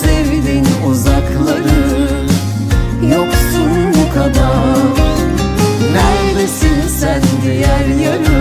sevdin uzakları? Yoksun bu kadar. Neredesin sen diğer yarı?